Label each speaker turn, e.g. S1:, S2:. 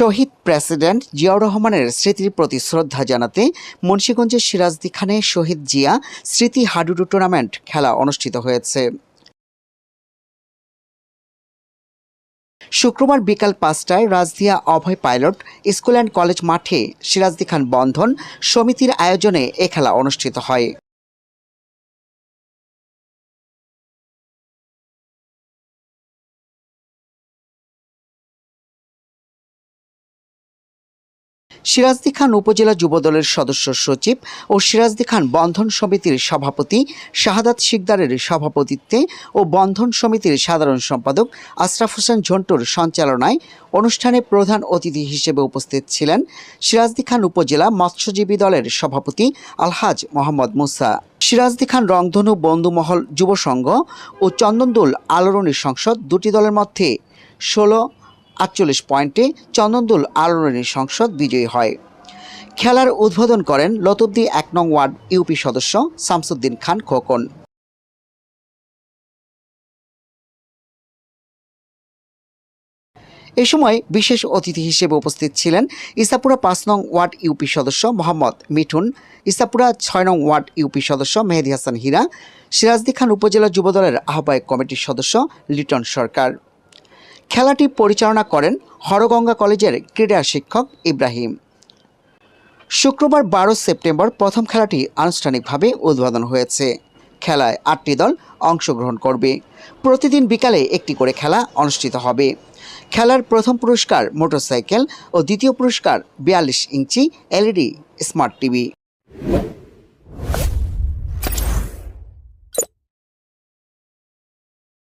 S1: শহীদ president Ziaur রহমানের স্মৃতির প্রতি শ্রদ্ধা জানাতে মুন্সীগঞ্জের সিরাজদি খানে শহীদ জিয়া স্মৃতি হাডুডু টুর্নামেন্ট খেলা অনুষ্ঠিত হয়েছে। শুক্রবার বিকাল পাঁচটায় Rajdia Abhay pilot school and college মাঠে সিরাজদি খান বন্ধন সমিতির আয়োজনে এ খেলা অনুষ্ঠিত হয়। সিরাজদি খান উপজেলা যুবদলের সদস্য সচিব ও সিরাজদি খান বন্ধন সমিতির সভাপতি শাহাদাত শিকদারের সভাপতিত্বে ও বন্ধন সমিতির সাধারণ সম্পাদক আশরাফ হোসেন ঝন্টুর সঞ্চালনায় অনুষ্ঠানে প্রধান অতিথি হিসেবে উপস্থিত ছিলেন সিরাজদি খান উপজেলা মৎস্যজীবী দলের সভাপতি আলহাজ মোহাম্মদ মুসা। সিরাজদি খান রংধনু বন্ধুমহল যুব সংঘ ও চন্দনদুল আলোড়নী সংসদ দুটি দলের মধ্যে ষোলো আটচল্লিশ পয়েন্টে চন্দনদুল আলোড়নী সংসদ বিজয়ী হয়। খেলার উদ্বোধন করেন লতুদ্দি এক নং ওয়ার্ড ইউপি সদস্য শামসুদ্দিন খান খোকন। এ সময় বিশেষ অতিথি হিসেবে উপস্থিত ছিলেন ইসাপুরা পাঁচ নং ওয়ার্ড ইউপি সদস্য মোহাম্মদ মিঠুন ইসাপুরা ছয় নং ওয়ার্ড ইউপি সদস্য মেহেদি হাসান হীরা, সিরাজদি খান উপজেলা যুবদলের আহ্বায়ক কমিটির সদস্য লিটন সরকার। খেলাটি পরিচালনা করেন হরগঙ্গা কলেজের ক্রীড়া শিক্ষক ইব্রাহিম। শুক্রবার বারো সেপ্টেম্বর প্রথম খেলাটি আনুষ্ঠানিকভাবে উদ্বোধন হয়েছে। খেলায় আটটি দল অংশগ্রহণ করবে। প্রতিদিন বিকালে একটি করে খেলা অনুষ্ঠিত হবে। খেলার প্রথম পুরস্কার মোটরসাইকেল ও দ্বিতীয় পুরস্কার বিয়াল্লিশ ইঞ্চি এলইডি স্মার্ট টিভি।